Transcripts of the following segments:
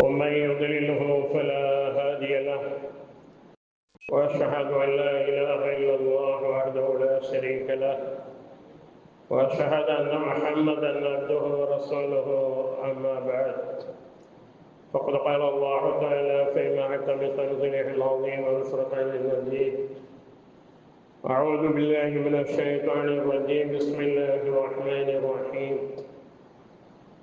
ومن يضلله فلا هادي له وأشهد أن لا إله إلا الله وحده لا شريك له وأشهد أن محمدا عبده ورسوله أما بعد. فقد قال الله تعالى في معتم تنزيله العظيم والفرقان المجيد أعوذ بالله من الشيطان الرجيم بسم الله الرحمن الرحيم.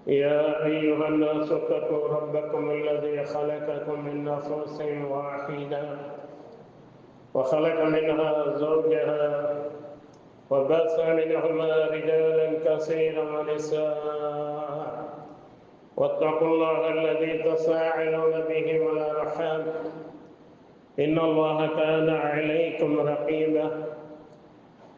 يا أيها الناس اتقوا ربكم الذي خلقكم من نفس واحدة وخلق منها زوجها وبث منهما رجالا كثيرا ونساء. واتقوا الله الذي تساءلون به والأرحام. إن الله كان عليكم رقيبا.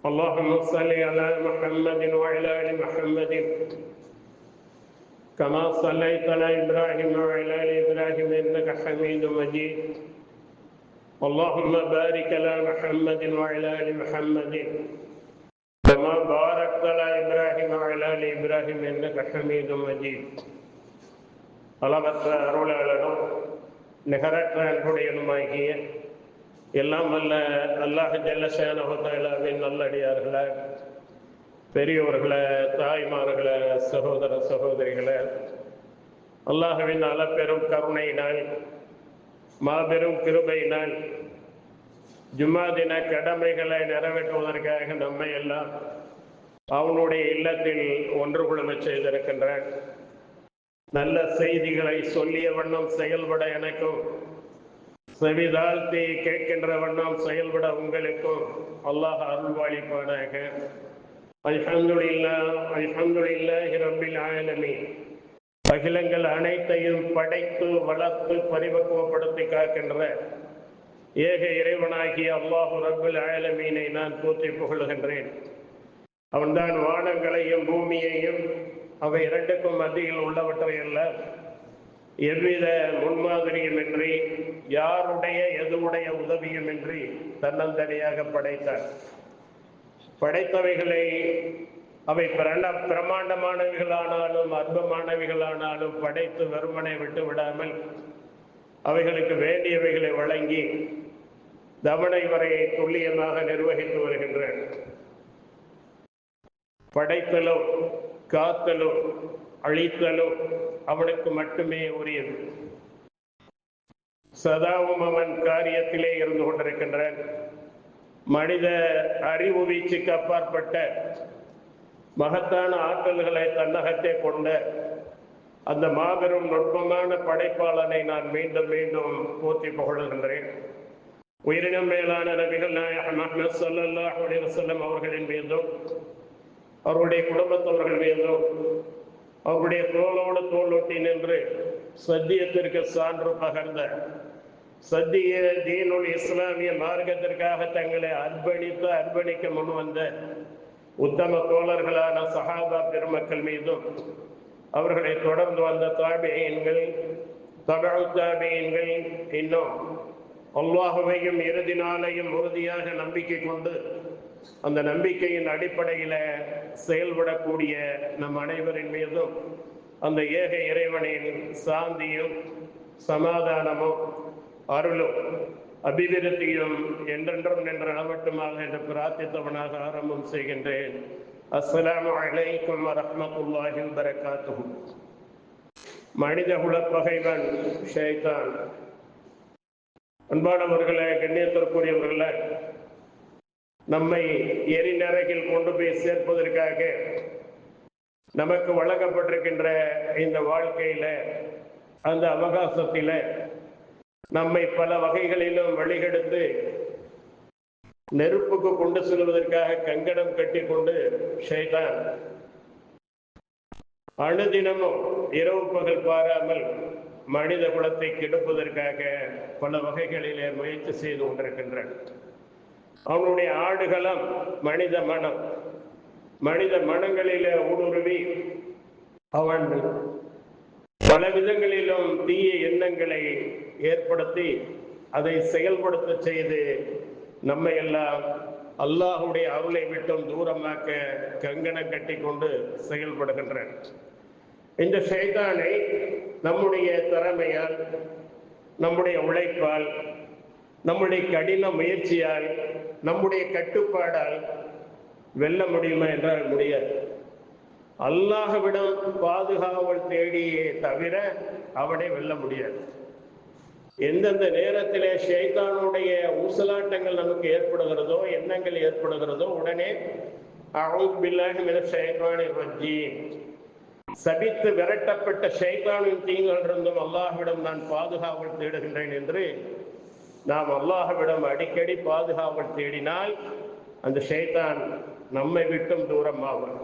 اللهم صل على محمد وعلى ال محمد كما صليت على ابراهيم وعلى ال ابراهيم انك حميد مجيد اللهم بارك على محمد وعلى ال محمد كما باركت على ابراهيم وعلى ال ابراهيم انك حميد مجيد அளவற்ற அருளாளனும் நிகரற்ற அன்புடையனுமாகிய எல்லாம் வல்ல அல்லாஹ் ஜல்லஷானவின் நல்லடியார்களே பெரியோர்களே தாய்மார்களே சகோதர சகோதரிகளே அல்லாஹுவின் அளப்பெரும் கருணையினால் மாபெரும் கிருபையினால் ஜும்மா தின கடமைகளை நிறைவேற்றுவதற்காக நம்மை எல்லாம் அவனுடைய இல்லத்தில் ஒன்று குழும செய்திருக்கின்றான். நல்ல செய்திகளை சொல்லிய வண்ணம் செயல்பட எனக்கும் செவிதாழ்த்தி கேட்கின்ற வண்ணம் செயல்பட உங்களுக்கும் அல்லாஹ் அருள்வாளிப்பானாக அல்ஹம்துலில்லா அல்ஹம்துலில்லாஹி ரப்பில் ஆலமீன். அகிலங்கள் அனைத்தையும் படைத்து வளர்த்து பரிபக்குவப்படுத்தி காக்கின்ற ஏக இறைவனாகிய அல்லாஹு ரபுல் ஆலமீனை நான் போற்றி புகழுகின்றேன். அவன்தான் வானங்களையும் பூமியையும் அவை இரண்டுக்கும் மத்தியில் உள்ளவற்றையெல்லாம் எவ்வித முன்மாதிரியுமின்றி யாருடைய எதுவுடைய உதவியுமின்றி தன்னந்தனியாக படைத்தார். படைத்தவைகளை அவை பிரண பிரமாண்டமானவைகளானாலும் அற்பமானவைகளானாலும் படைத்து வெறுமனை விட்டு விடாமல் அவைகளுக்கு வேண்டியவைகளை வழங்கி தவணை வரையை துல்லியமாக நிர்வகித்து வருகின்றன. படைத்தலும் காத்தலும் அழித்தலும் அவனுக்கு மட்டுமே உரியது. சதாவும் அவன் காரியத்திலே இருந்து கொண்டிருக்கின்றான். மனித அறிவு வீச்சுக்கு அப்பாற்பட்ட மகத்தான ஆற்றல்களை தன்னகத்தை கொண்ட அந்த மாபெரும் நுட்பமான படைப்பாளனை நான் மீண்டும் மீண்டும் போற்றி புகழ்கின்றேன். உயிரினம் மேலான நபிகள் நாயகம் அஹமத் சல்லாஹ் அலிவசல்லம் அவர்களின் மீதும் அவருடைய குடும்பத்தவர்கள் மீதும் அவருடைய தோளோடு தோளொட்டி நின்று சத்தியத்திற்கு சான்று பகர்ந்த சத்திய தீனுல் இஸ்லாமிய மார்க்கத்திற்காக தங்களை அர்ப்பணித்து அர்ப்பணிக்க முன் வந்த உத்தம தோழர்களான சஹாபா பெருமக்கள் மீதும் அவர்களை தொடர்ந்து வந்த தாபியன்கள் தமிழ் தாபியன்கள் இன்னும் அல்லாஹுவையும் இறுதி நாளையும் உறுதியாக நம்பிக்கை கொண்டு அந்த நம்பிக்கையின் அடிப்படையில செயல்படக்கூடிய நம் அனைவரின் மீதும் அந்த ஏக இறைவனின் சாந்தியும் சமாதானமும் அருளும் அபிவிருத்தியும் என்றென்றும் நின்ற அளவட்டுமாக என்று பிரார்த்தித்தவனாக ஆரம்பம் செய்கின்றேன். அஸ்ஸலாமு அலைக்கும் வரஹ்மத்துல்லாஹி வபரகாத்துஹு. மனித குலப் பகைவன் ஷைத்தான். அன்பானவர்களே நம்மை எரிநரகில் கொண்டு போய் சேர்ப்பதற்காக நமக்கு வழங்கப்பட்டிருக்கின்ற இந்த வாழ்க்கையில அந்த அவகாசத்தில நம்மை பல வகைகளிலும் வழிகெடுத்து நெருப்புக்கு கொண்டு செல்வதற்காக கங்கணம் கட்டி கொண்டு ஷைதான். அணுதினமும் இரவு பகல் பாராமல் மனித குலத்தை கெடுப்பதற்காக பல வகைகளிலே முயற்சி செய்து கொண்டிருக்கின்றன. அவனுடைய ஆடுகளம் மனித மனம். மனித மனங்களில ஊடுருவி அவன் பல விதங்களிலும் தீய எண்ணங்களை ஏற்படுத்தி அதை செயல்படுத்த செய்து நம்மை எல்லாம் அல்லாஹுடைய அருளை விட்டும் தூரமாக்க கங்கணம் கட்டி கொண்டு செயல்படுகின்றன இந்த சைதானை நம்முடைய திறமையால் நம்முடைய உழைப்பால் நம்முடைய கடின முயற்சியால் நம்முடைய கட்டுப்பாடால் வெல்ல முடியுமா என்றால் முடியாது. அல்லாஹவிடம் பாதுகாவல் தேடியே தவிர அவனை வெல்ல முடியாது. எந்தெந்த நேரத்திலே ஷைத்தானுடைய ஊசலாட்டங்கள் நமக்கு ஏற்படுகிறதோ எண்ணங்கள் ஏற்படுகிறதோ உடனே சபித்து விரட்டப்பட்ட ஷைத்தானின் தீங்கிலிருந்தும் அல்லாஹ்விடம் நான் பாதுகாவல் தேடுகின்றேன் என்று நாம் அல்லாஹவிடம் அடிக்கடி பாதுகாவல் தேடினால் அந்த ஷைதான் நம்மை விட்டும் தூரம் தூரமாகும்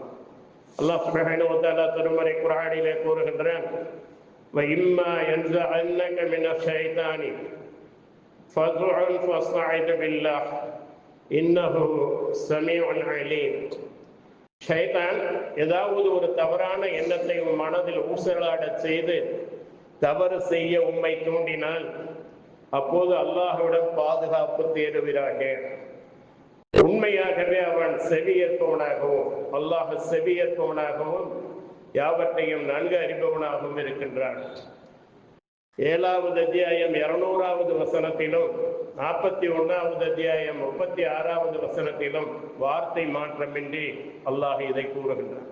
அல்லாஹ் சுபஹானஹு வ தஆலா திருமறை குர்ஆனிலே கூறுகின்றான் வ இம்மா யன்ஸஅன்னக மின ஷைதானி ஃபதுன் ஃபஸ்தஇத் பில்லாஹ் இன்னஹு ஸமீஉன் அலீம். ஷைதான் ஏதாவது ஒரு தவறான எண்ணத்தை மனதில் ஊசலாட செய்து தவறு செய்ய உம்மை தூண்டினால் அப்போது அல்லாஹுடன் பாதுகாப்பு தேடுவீராக உண்மையாகவே அவன் செவியேற்பவனாகவும் அல்லாஹ் செவியேற்பவனாகவும் யாவற்றையும் நன்கு அறிபவனாகவும் இருக்கின்றான். ஏழாவது அத்தியாயம் இருநூறாவது வசனத்திலும் நாற்பத்தி ஒன்னாவது அத்தியாயம் முப்பத்தி ஆறாவது வசனத்திலும் வார்த்தை மாற்றமின்றி அல்லாஹ் இதை கூறுகின்றான்.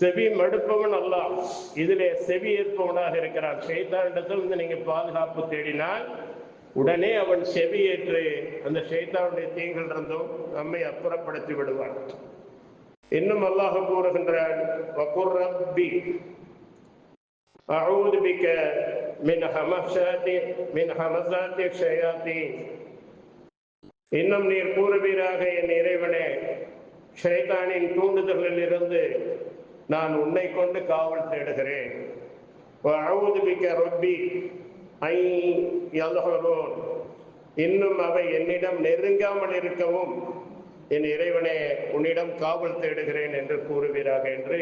செவி மடுப்பவன் அல்லாஹ். இதிலே செவி ஏற்பவனாக இருக்கிறான். ஷைத்தானிடத்திலிருந்து நீங்க பாதுகாப்பு தேடினால் உடனே அவன் செவியேற்று அந்த ஷைத்தானுடைய தீங்கள் இருந்தும் நம்மை அப்புறப்படுத்தி விடுவான். இன்னும் அல்லாஹ் கூறுகின்றான் வகுர் ரப்பி அஊது பிக மின் ஹமஸாத்தி இன்னும் நீர் கூறுவீராக என் இறைவனே ஷைத்தானின் தூண்டுதல்களில் இருந்து நான் உன்னை கொண்டு காவல் தேடுகிறேன். ரொப்பி ஐ யல்ஹரூன் இன்னும் அவை என்னிடம் நெருங்காமல் இருக்கவும் என் இறைவனே உன்னிடம் காவல் தேடுகிறேன் என்று கூறுவீராக என்று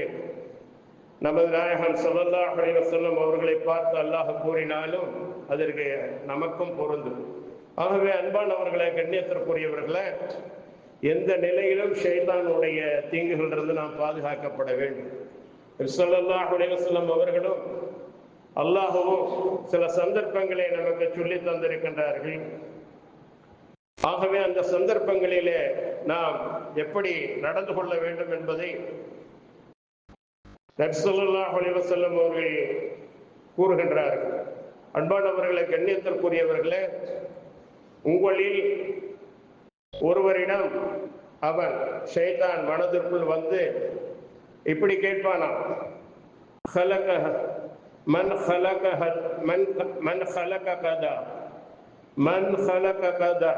நமது நாயகன் ஸல்லல்லாஹு அலைஹி அவர்களை பார்த்து அல்லாஹ் கூறினாலும் அதற்கு நமக்கும் பொருந்தும். ஆகவே அன்பானவர்களை கண்ணியத்திற்குரியவர்களை எந்த நிலையிலும் ஷைதானுடைய தீங்குகளிலிருந்து நாம் பாதுகாக்கப்பட வேண்டும். ஸல்லல்லாஹு அலைஹி அவர்களும் அல்லாஹுவும் சில சந்தர்ப்பங்களை நமக்கு சொல்லி தந்திருக்கின்றார்கள். ஆகவே அந்த சந்தர்ப்பங்களிலே நாம் எப்படி நடந்து கொள்ள வேண்டும் என்பதை நபிசல்லாஹ் அலிவசல்லம் அவர்கள் கூறுகின்றார்கள். அன்பானவர்களை கண்ணியத்திற்குரியவர்களே உங்களில் ஒருவரிடம் அவன் ஷைதான் மனதிற்குள் வந்து இப்படி கேட்பானாம். ஹலக மன் ஹலக மன் மன் ஹலக மன் ஹலக கதா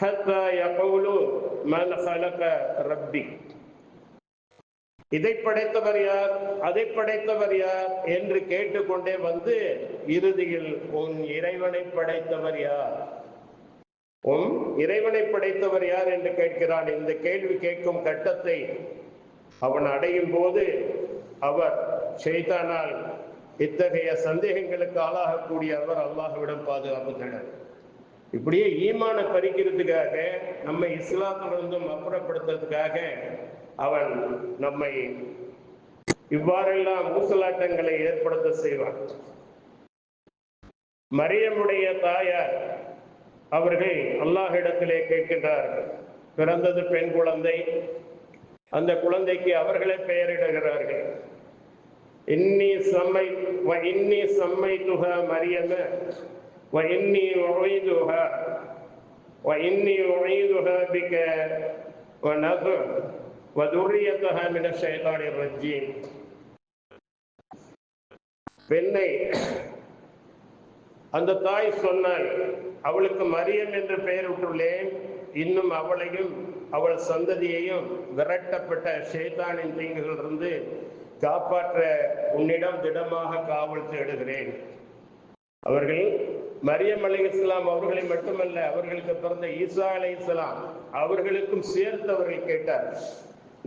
ஹத்தா மன் ஹலக ரப்பி. இதை படைத்தவர் யார் அதை படைத்தவர் யார் என்று கேட்டுக்கொண்டே வந்து இறுதியில் உன் இறைவனை படைத்தவர் யார்? உம் இறைவனை படைத்தவர் யார் என்று கேட்கிறான். இந்த கேள்வி கேட்கும் கட்டத்தை அவன் அடையும் போது அவர் செய்தானால் இத்தகைய சந்தேகங்களுக்கு ஆளாகக்கூடிய அவர் அல்லாஹுவிடம் பாதுகாப்பு இப்படியே ஈமான பறிக்கிறதுக்காக நம்மை இஸ்லாத்திலிருந்தும் அப்புறப்படுத்துறதுக்காக அவன் நம்மை இவ்வாறெல்லாம் ஊசலாட்டங்களை ஏற்படுத்த செய்வான். மரியமுடைய தாயார் அவர்கள் அல்லாஹிடத்திலே கேட்கின்றார்கள் பிறந்தது பெண் குழந்தை அந்த குழந்தைக்கு அவர்களே பெயரிடுகிறார்கள் இன்னி சம்மை வ இன்னி சம்மை துக மரியம وإني أعيدها وإني أعيدها بك ونذر وذريتها من الشيطان الرجيم பெண்ணை அந்த தாய் சொன்னாள் அவளுக்கு மரியம் என்று பெயர் விட்டுள்ளேன். இன்னும் அவளையும் அவள் சந்ததியையும் விரட்டப்பட்ட ஷேதானின் தீங்குகளிலிருந்து காப்பாற்ற உன்னிடம் திடமாக காவல் தேடுகிறேன். அவர்கள் மரியம் அலி இஸ்லாம் அவர்களை மட்டுமல்ல அவர்களுக்கு பிறந்த ஈசா அலி இஸ்லாம் அவர்களுக்கும் சேர்த்து அவர்கள் கேட்டார்.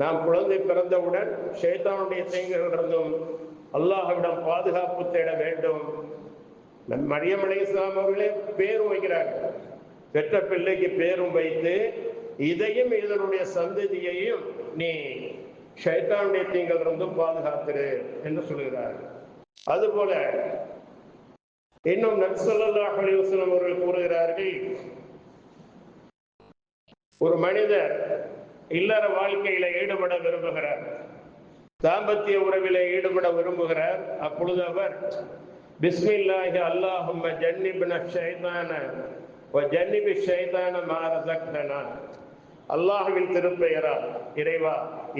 நாம் குழந்தை பிறந்தவுடன் ஷேதானுடைய தீங்குகளிலிருந்தும் அல்லாஹ்விடம் பாதுகாப்பு தேட வேண்டும். நம் மரியம் அலி இஸ்லாம் அவர்களே பேரும் வைக்கிறார்கள் பெற்ற பிள்ளைக்கு பேரும் வைத்து இதையும் இதனுடைய சந்ததியையும் நீ ஷைத்தானுடைய தீங்கள் இருந்தும் பாதுகாத்திரு என்று சொல்கிறார்கள் அதுபோல இன்னும் நக்சல்லாஹ் அலிவசலம் அவர்கள் கூறுகிறார்கள் ஒரு மனிதர் இல்லற வாழ்க்கையில ஈடுபட விரும்புகிறார் தாம்பத்திய உறவில ஈடுபட விரும்புகிறார் அப்பொழுது அவர் பிஸ்மில்லாஹி اللهم جنبنا ஷைத்தான وجنب الشيطان ما رزقتنا அல்லாஹுவின் திருப்பெயரால் இறைவா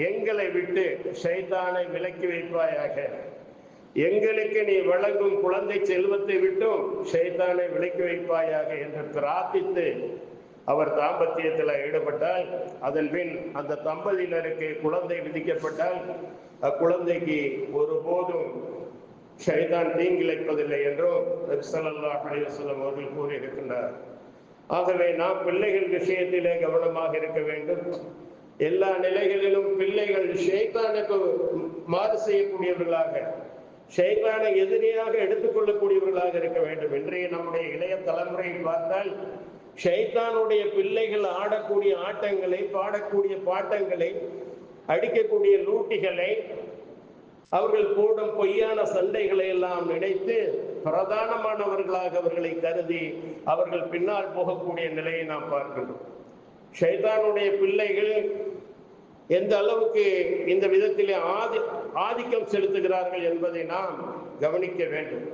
எங்களை விட்டு ஷைதானை விலக்கி வைப்பாயாக. எங்களுக்கு நீ வழங்கும் குழந்தை செல்வத்தை விட்டும் ஷைத்தானை விலக்கி வைப்பாயாக என்று பிரார்த்தித்து அவர் தாம்பத்தியத்தில் ஈடுபட்டால் அதன் பின் அந்த தம்பதியினருக்கு குழந்தை விதிக்கப்பட்டால் அக்குழந்தைக்கு ஒருபோதும் ஷைதான் தீங்கிழைப்பதில்லை என்றும் சல்லல்லாஹ் அலைவசல்லம் அவர்கள் கூறியிருக்கின்றார். ஆகவே நாம் பிள்ளைகள் விஷயத்திலே கவனமாக இருக்க வேண்டும். எல்லா நிலைகளிலும் பிள்ளைகள் ஷைதானுக்கு மாறு செய்யக்கூடியவர்களாக ஷைதானை எதிரியாக எடுத்துக்கொள்ளக்கூடியவர்களாக இருக்க வேண்டும். இன்றைய நம்முடைய இளைய தலைமுறையை பார்த்தால் ஷைத்தானுடைய பிள்ளைகள் ஆடக்கூடிய ஆட்டங்களை பாடக்கூடிய பாட்டங்களை அடிக்கக்கூடிய லூட்டிகளை அவர்கள் கூடும் பொய்யான சண்டைகளை எல்லாம் நினைத்து பிரதானமானவர்களாக அவர்களை கருதி அவர்கள் பின்னால் போகக்கூடிய நிலையை நாம் பார்க்கின்றோம். ஷைதானுடைய பிள்ளைகள் எந்த அளவுக்கு இந்த விதத்திலே ஆதி ஆதிக்கம் செலுத்துகிறார்கள் என்பதை நாம் கவனிக்க வேண்டும்.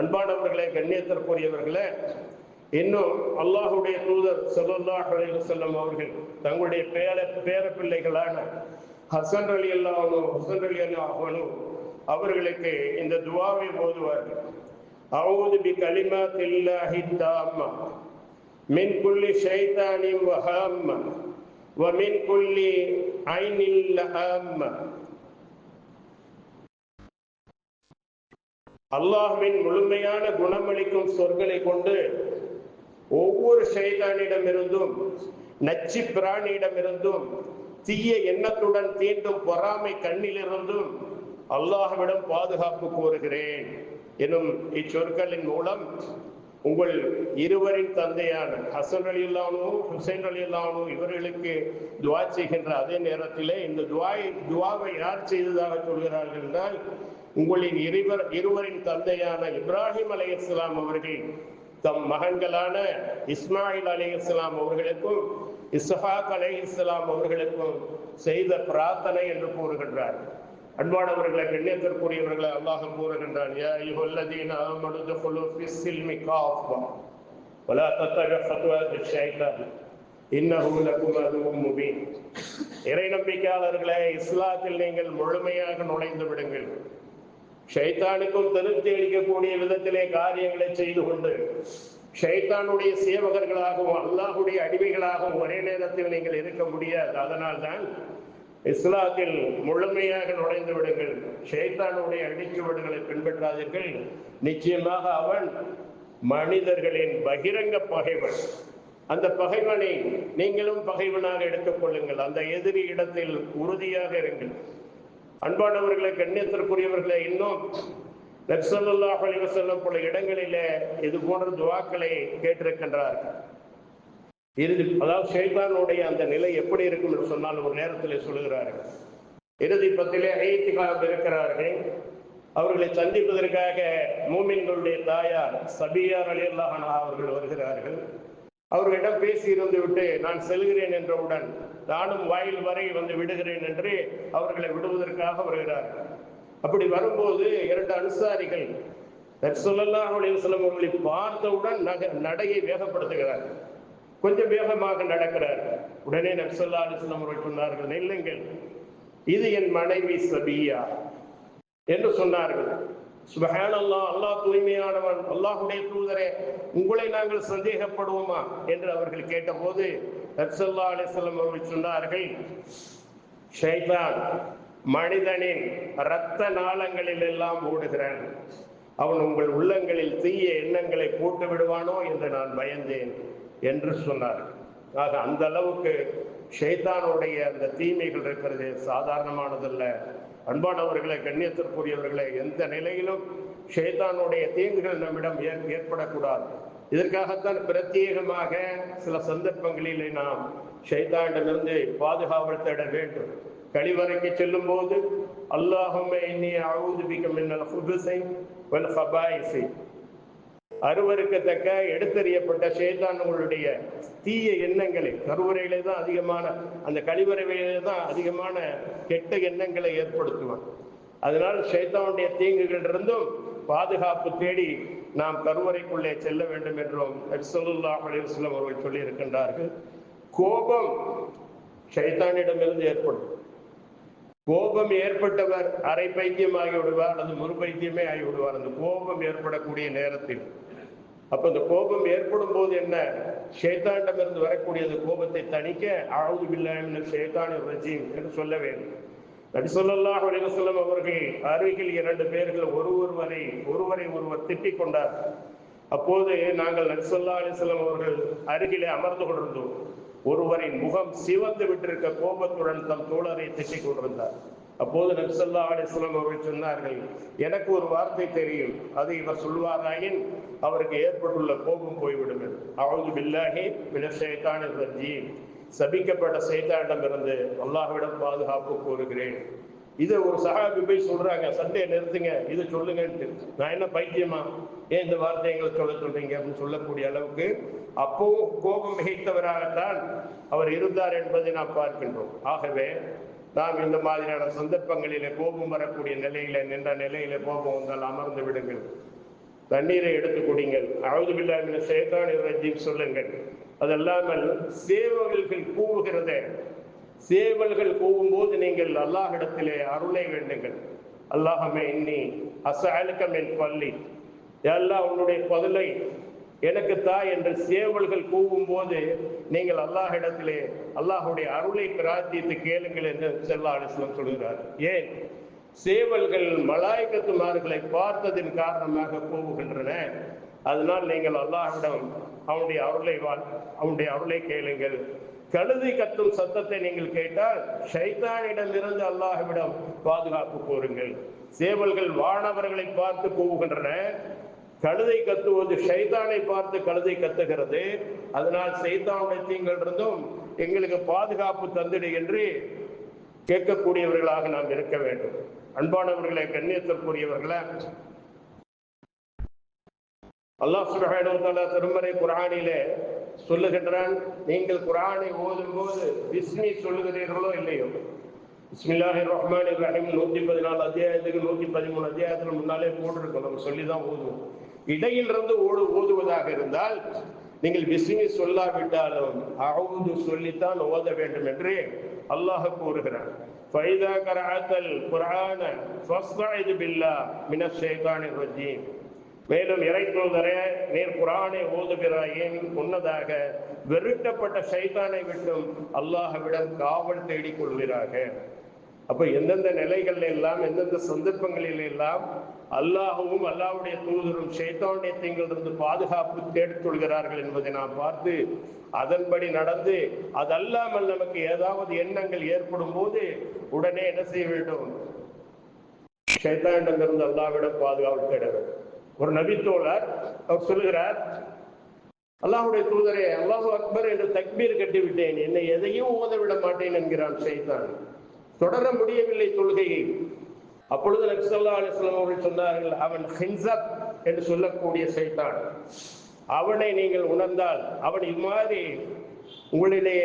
அன்பானவர்களே கண்ணியத்திற்குரியவர்களே இன்னும் அல்லாஹுடைய தூதர் சல்லாஹ் செல்லம் அவர்கள் தங்களுடைய பேர பேர பிள்ளைகளான ஹசன் அலி அல்லாஹனும் ஹசன் அலி அல்லாஹனும் அவர்களுக்கு இந்த துவாவை போதுவார்கள் அவுது பி கலிமா தில்லாஹி தாம்மா மின் குல்லி ஷைத்தானி வஹாம்மா ومن كل عين لهامة அல்லாஹ்வின் முழுமையான குணமளிக்கும் சொற்களை கொண்டு ஒவ்வொரு ஷைதானிடமிருந்தும் நச்சு பிராணியிடமிருந்தும் தீய எண்ணத்துடன் தீண்டும் பொறாமை கண்ணிலிருந்தும் அல்லாஹ்விடம் பாதுகாப்பு கோருகிறேன். எனும் இச்சொற்களின் மூலம் உங்கள் இருவரின் தந்தையான ஹசன் அலி அல்லானோ ஹுசைன் அலி அல்லானோ இவர்களுக்கு துவா செய்கின்ற அதே நேரத்திலே இந்த துவாய் துவாவை யார் செய்ததாக சொல்கிறார்கள் என்றால் உங்களின் இருவர் இருவரின் தந்தையான இப்ராஹிம் அலி இஸ்லாம் அவர்கள் தம் மகன்களான இஸ்மாயில் அலி இஸ்லாம் அவர்களுக்கும் இஸ்ஹாக் அலை இஸ்லாம் அவர்களுக்கும் செய்த பிரார்த்தனை என்று கூறுகின்றார். அன்பானவர்களை கண்ணியத்திற்குரியவர்களை அல்லாஹ் கூறுகின்றான் யா அய்யுஹல்லதீன ஆமனு துகுலு காஃபா வலா ஷைத்தான் இன்னஹு லக்கும் அதுவும் முபீன். இறை நம்பிக்கையாளர்களே இஸ்லாத்தில் நீங்கள் முழுமையாக நுழைந்து விடுங்கள். ஷைத்தானுக்கும் திருப்தி அளிக்கக்கூடிய விதத்திலே காரியங்களை செய்து கொண்டு ஷைத்தானுடைய சேவகர்களாகவும் அல்லாஹுடைய அடிமைகளாகவும் ஒரே நேரத்தில் நீங்கள் இருக்க முடியாது. அதனால் தான் இஸ்லாத்தில் முழுமையாக நுழைந்து விடுங்கள். ஷைத்தானுடைய அடிச்சுவடுகளை பின்பற்றாதீர்கள். நிச்சயமாக அவன் மனிதர்களின் பகிரங்க பகைவன். அந்த பகைவனை நீங்களும் பகைவனாக எடுத்துக்கொள்ளுங்கள் அந்த எதிரி இடத்தில் உறுதியாக இருங்கள். அன்பானவர்களை கண்ணியத்திற்குரியவர்களை இன்னும் நக்சல்லாஹ் அலிவசல்லம் போல இடங்களிலே இது போன்ற துவாக்களை கேட்டிருக்கின்றார்கள். இறுதி அதாவது ஷைத்தானுடைய அந்த நிலை எப்படி இருக்கும் என்று சொன்னால் ஒரு நேரத்தில் சொல்லுகிறார்கள். இறுதி பத்திலே ஐத்திகாப் இருக்கிறார்கள். அவர்களை சந்திப்பதற்காக மூமின்களுடைய தாயார் சபியார் அலி அல்லாஹனா அவர்கள் வருகிறார்கள். அவர்களிடம் பேசி இருந்து விட்டு நான் செல்கிறேன் என்றவுடன் நானும் வாயில் வரை வந்து விடுகிறேன் என்று அவர்களை விடுவதற்காக வருகிறார்கள். அப்படி வரும்போது இரண்டு அன்சாரிகள் நக்சல்லாஹ் அலிவசலம் அவர்களை பார்த்தவுடன் நக நடையை வேகப்படுத்துகிறார். கொஞ்சம் வேகமாக நடக்கிறார். உடனே நர்சல்லா அலிஸ்லாம் அவர்கள் சொன்னார்கள் நெல்லுங்கள் இது என் மனைவி சபியா என்று சொன்னார்கள். சுபஹான் அல்லாஹ் அல்லாஹ் தூய்மையானவன் அல்லாஹுடைய தூதரே உங்களை நாங்கள் சந்தேகப்படுவோமா? என்று அவர்கள் கேட்டபோது நர்சல்லா அலிஸ்லாம் அவர்கள் சொன்னார்கள் ஷைதான் மனிதனின் இரத்த நாளங்களில் எல்லாம் ஓடுகிறான். அவன் உங்கள் உள்ளங்களில் தீய எண்ணங்களை போட்டு விடுவானோ என்று நான் பயந்தேன் என்று சொன்னார். ஆக அந்த அளவுக்கு ஷைத்தானுடைய அந்த தீமைகள் இருக்கிறது. சாதாரணமானதல்ல. அன்பானவர்களை கண்ணியத்திற்குரியவர்களை எந்த நிலையிலும் ஷைத்தானுடைய தீங்குகள் நம்மிடம் ஏற்படக்கூடாது. இதற்காகத்தான் பிரத்யேகமாக சில சந்தர்ப்பங்களிலே நாம் ஷைத்தானிடமிருந்து பாதுகாவல் தேட வேண்டும். கழிவறைக்கு செல்லும் போது அல்லாஹுமே இன்னி அவுது மின்னல் ஹுபுசை வல் ஹபாயிசை அருவருக்கத்தக்க எடுத்தறியப்பட்ட ஷேத்தான்களுடைய தீய எண்ணங்களை கருவறையிலே தான் அதிகமான அந்த கழிவறையிலே தான் அதிகமான கெட்ட எண்ணங்களை ஏற்படுத்துவான். அதனால் சேத்தானுடைய தீங்குகள் இருந்தும் பாதுகாப்பு தேடி நாம் கருவறைக்குள்ளே செல்ல வேண்டும் என்றும் ஸல்லல்லாஹு அலைஹி அவர்கள் சொல்லி இருக்கின்றார்கள் கோபம் ஷைத்தானிடமிருந்து ஏற்படும். கோபம் ஏற்பட்டவர் அரை பைத்தியம் ஆகிவிடுவார் அல்லது முழு பைத்தியமே ஆகிவிடுவார். அந்த கோபம் ஏற்படக்கூடிய நேரத்தில். அப்ப அந்த கோபம் ஏற்படும் போது என்ன? ஷேத்தாண்டமிருந்து வரக்கூடிய அந்த கோபத்தை தணிக்க ஆவுது பில்லாமின் ஷேத்தான ரஜீம் என்று சொல்ல வேண்டும். நபி ஸல்லல்லாஹு அவர்கள் அருகில் இரண்டு பேர்கள் ஒரு ஒருவரை ஒருவரை ஒருவர் திட்டிக் கொண்டார் அப்போது நாங்கள் நபி ஸல்லல்லாஹு அவர்கள் அருகிலே அமர்ந்து கொண்டிருந்தோம். ஒருவரின் முகம் சிவந்து விட்டிருக்க கோபத்துடன் தம் தோழரை திட்டிக் கொண்டிருந்தார். அப்போது நபி ஸல்லல்லாஹு அவர்கள் சொன்னார்கள் எனக்கு ஒரு வார்த்தை தெரியும். அது இவர் சொல்வாராயின் அவருக்கு ஏற்பட்டுள்ள கோபம் போய்விடும் அவளது பில்லாகி பில்லாஹி மினஷ் சபிக்கப்பட்ட ரஜீம். சபிக்கப்பட்ட அல்லாஹ்விடம் பாதுகாப்பு கோருகிறேன். இதை ஒரு சகாபி போய் சொல்றாங்க சண்டையை நிறுத்துங்க இதை சொல்லுங்கன்ட்டு. நான் என்ன பைத்தியமா? ஏன் இந்த வார்த்தை எங்களுக்கு சொல்ல சொல்றீங்க? அப்படின்னு சொல்லக்கூடிய அளவுக்கு அப்பவும் கோபம் மிகைத்தவராகத்தான் அவர் இருந்தார் என்பதை நாம் பார்க்கின்றோம். ஆகவே நாம் இந்த மாதிரியான சந்தர்ப்பங்களிலே கோபம் வரக்கூடிய நிலையில நின்ற நிலையில கோபம் வந்தால் அமர்ந்து விடுங்கள். தண்ணீரை எடுத்து குடிங்கள். அவது பில்லாமின சேத்தான் ரஜீம் சொல்லுங்கள். அதல்லாமல் சேவல்கள் கூவுகிறதே சேவல்கள் கூவும்போது நீங்கள் அல்லாஹிடத்திலே அருளை வேண்டுங்கள். அல்லாஹமே இன்னி அசாலுக்கம் என் பள்ளி எல்லாம் உன்னுடைய பதிலை எனக்கு தா என்று சேவல்கள் கூவும் போது நீங்கள் அல்லாஹ் இடத்திலே அல்லாஹுடைய அருளை பிரார்த்தித்து கேளுங்கள் என்று செல்லா அலிஸ்லம் சொல்கிறார். ஏன்? சேவல்கள் மலாய்க்கத்துமார்களை பார்த்ததின் காரணமாக கூவுகின்றன. அதனால் நீங்கள் அல்லாஹ்விடம் அவனுடைய அருளை வாழ் அவனுடைய அருளை கேளுங்கள். கழுதி கத்தும் சத்தத்தை நீங்கள் கேட்டால் ஷைதானிடம் இருந்து அல்லாஹ்விடம் பாதுகாப்பு கோருங்கள். சேவல்கள் வானவர்களை பார்த்து கூவுகின்றன. கழுதை கத்துவது ஷைதானை பார்த்து கழுதை கத்துகிறது. அதனால் சைத்தானுடைய தீங்கள் இருந்தும் எங்களுக்கு பாதுகாப்பு தந்திடு என்று கேட்கக்கூடியவர்களாக நாம் இருக்க வேண்டும். அன்பானவர்களை கண்ணியத்திற்குரியவர்களை. அல்லாஹ் சுப்ஹானஹு திருமறை குரானிலே சொல்லுகின்றான் நீங்கள் குரானை ஓதும் போது பிஸ்மி சொல்லுகிறீர்களோ இல்லையோ? பிஸ்மில்லாஹி ரஹ்மான் ரஹீம் நூத்தி பதினாலு அத்தியாயத்துக்கு நூத்தி பதிமூணு அத்தியாயத்துல முன்னாலே போட்டிருக்கோம். நம்ம சொல்லி தான் ஓதுவோம். இடையிலிருந்து ஓடு ஓதுவதாக இருந்தால் நீங்கள் பிஸ்மி சொல்லாவிட்டாலும் அவுந்து சொல்லித்தான் ஓத வேண்டும் என்று அல்லாஹ் கூறுகிறார் ஃபைதா கராத்தல் குரான ஃபஸ்தாயிது பில்லா மின ஷேகானி ரஜி மேலும் இறை தூதரே நீர் குரானை ஓதுகிறாயின் முன்னதாக வெறுட்டப்பட்ட சைத்தானை விட்டும் அல்லாஹவிடம் காவல் தேடிக் கொள்கிறார்கள். அப்ப எந்தெந்த நிலைகள் எல்லாம் எந்தெந்த சந்தர்ப்பங்களில் எல்லாம் அல்லாஹுவும் அல்லாஹுடைய தூதரும் சைத்தானுடைய தீங்கிலிருந்து பாதுகாப்பு தேடிக் கொள்கிறார்கள் என்பதை நாம் பார்த்து அதன்படி நடந்து அதல்லாமல் நமக்கு ஏதாவது எண்ணங்கள் ஏற்படும் போது உடனே என்ன செய்ய வேண்டும்? ஷைத்தானிடமிருந்து அல்லாஹ்விடம் பாதுகாப்பு தேட வேண்டும். ஒரு நபித்தோழர் அவர் சொல்லுகிறார் அல்லாஹ்வுடைய தூதரே அல்லாஹு அக்பர் என்று தக்பீர் கட்டிவிட்டேன். என்னை எதையும் ஓத விட மாட்டேன் என்கிறான் ஷைத்தான். தொடர முடியவில்லை தொழுகையை. அப்பொழுது நக்சல்லா அலிஸ்லாம் அவர்கள் சொன்னார்கள் அவன் ஹின்சப் என்று சொல்லக்கூடிய சைத்தான். அவனை நீங்கள் உணர்ந்தால் அவன் இம்மாதிரி உங்களுடைய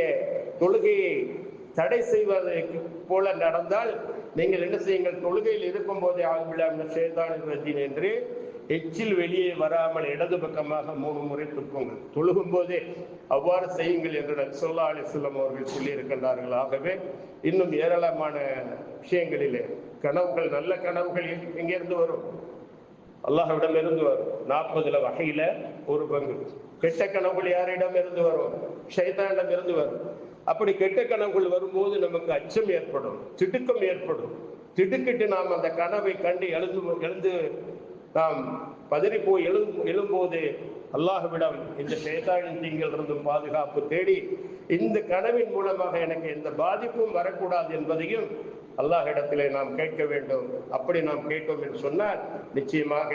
தொழுகையை தடை செய்வதை போல நடந்தால் நீங்கள் என்ன செய்யுங்கள் தொழுகையில் இருக்கும் போதே ஆகிவிடாமல் சேதான் என்று எச்சில் வெளியே வராமல் இடது பக்கமாக மூணு முறை துப்புங்கள். தொழுகும் போதே அவ்வாறு செய்யுங்கள் என்று சொல்லா அலிஸ்லாம் அவர்கள் சொல்லி இருக்கின்றார்கள் ஆகவே இன்னும் ஏராளமான விஷயங்களிலே கனவுகள் நல்ல கனவுகள் எங்கிருந்து வரும்? அல்லாஹ்விடம் இருந்து வரும். நாற்பதுல வகையில ஒரு பங்கு. கெட்ட கனவுகள் யாரிடம் இருந்து வரும்? ஷைத்தானிடம் இருந்து வரும். அப்படி கெட்ட கனவுகள் வரும்போது நமக்கு அச்சம் ஏற்படும் திடுக்கம் ஏற்படும். திடுக்கிட்டு நாம் அந்த கனவை கண்டு எழுந்து எழுந்து நாம் பதறி போய் எழு எழும்போது அல்லாஹ்விடம் இந்த ஷேத்தானின் தீங்கில் இருந்தும் பாதுகாப்பு தேடி இந்த கனவின் மூலமாக எனக்கு எந்த பாதிப்பும் வரக்கூடாது என்பதையும் அல்லாஹிடத்திலே நாம் கேட்க வேண்டும். அப்படி நாம் கேட்டோம் என்று சொன்னால் நிச்சயமாக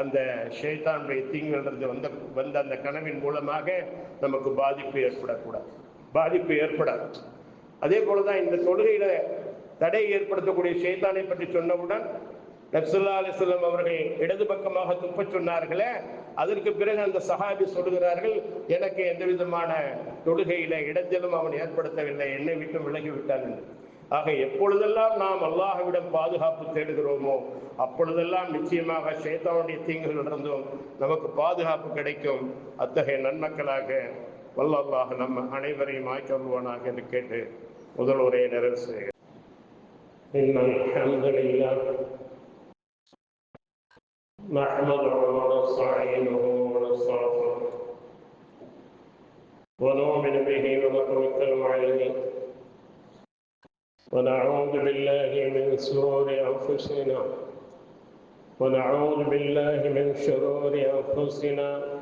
அந்த ஷேத்தானுடைய தீங்கிலிருந்து வந்த வந்த அந்த கனவின் மூலமாக நமக்கு பாதிப்பு ஏற்படக்கூடாது. பாதிப்பு ஏற்படாது. அதே போலதான் இந்த தொழுகையில தடை ஏற்படுத்தக்கூடிய ஷேத்தானை பற்றி சொன்னவுடன் நப்சுல்லா அலிஸ்லம் அவர்கள் இடது பக்கமாக துப்ப சொன்னார்களே அதற்கு பிறகு அந்த சஹாபி சொல்கிறார்கள் எனக்கு எந்த விதமான தொழுகையில இடத்திலும் அவன் ஏற்படுத்தவில்லை என்னை விட்டு விலகி விட்டான் ஆக எப்பொழுதெல்லாம் நாம் அல்லாஹ்விடம் பாதுகாப்பு தேடுகிறோமோ அப்பொழுதெல்லாம் நிச்சயமாக சேத்தாவுடைய தீங்குகள் நடந்தும் நமக்கு பாதுகாப்பு கிடைக்கும். அத்தகைய நன்மக்களாக வல்லவாக நம்ம அனைவரையும் ஆய்ச்சொல்வானாக என்று கேட்டு முதல் உரையை நிறைவு செய்கிறேன். نحمده ونستعينه ونستغفره ونؤمن به ونتوكل عليه. ونعوذ بالله من شرور أنفسنا. ونعوذ بالله من شرور أنفسنا.